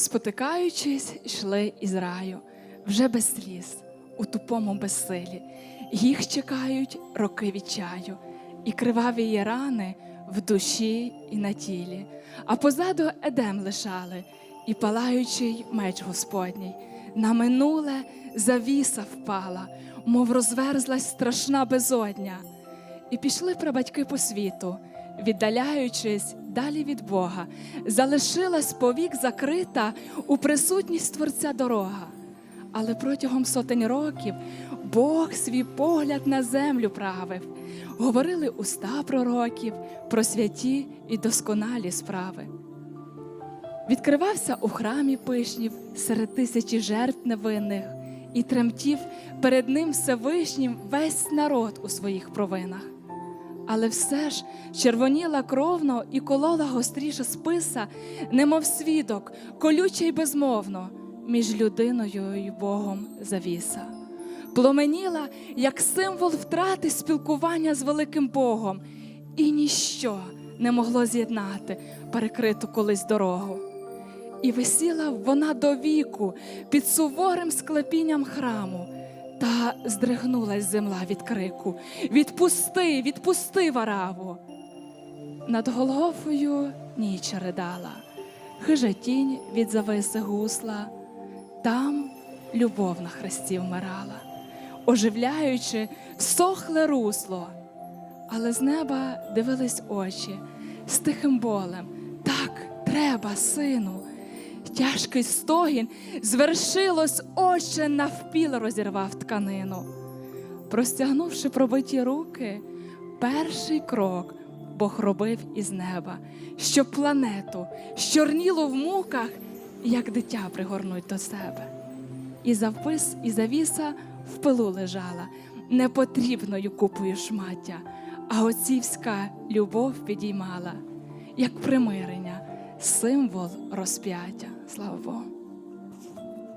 Спотикаючись, йшли із раю, вже без сліз, у тупому безсилі. Їх чекають роки відчаю, і криваві є рани в душі і на тілі. А позаду едем лишали, і палаючий меч Господній. На минуле завіса впала, мов розверзлась страшна безодня. І пішли прабатьки по світу, віддаляючись далі від Бога, залишилась повік закрита у присутність Творця дорога. Але протягом сотень років Бог свій погляд на землю правив, говорили уста пророків про святі і досконалі справи. Відкривався у храмі пишнів серед тисячі жертв невинних, і тремтів перед ним Всевишнім весь народ у своїх провинах. Але все ж червоніла кровно і колола гостріша списа, немов свідок, колюче й безмовно, між людиною і Богом завіса. Пломеніла, як символ втрати спілкування з великим Богом, і ніщо не могло з'єднати перекриту колись дорогу. І висіла вона до віку під суворим склепінням храму, та здригнулась земля від крику: Відпусти, відпусти вараву. Над Голгофою ніч ридала, хижа тінь від зависи гусла, там любов на хресті вмирала, оживляючи всохле русло, але з неба дивились очі з тихим болем. Так, треба, сину. Тяжкий стогін звершилось, оче навпіл розірвав тканину. Простягнувши пробиті руки, перший крок Бог робив із неба, щоб планету, щорніло в муках, як дитя пригорнуть до себе. І завпис, і завіса в пилу лежала, непотрібною купою шмаття, а отцівська любов підіймала, як примирення, символ розп'яття. Слава Богу.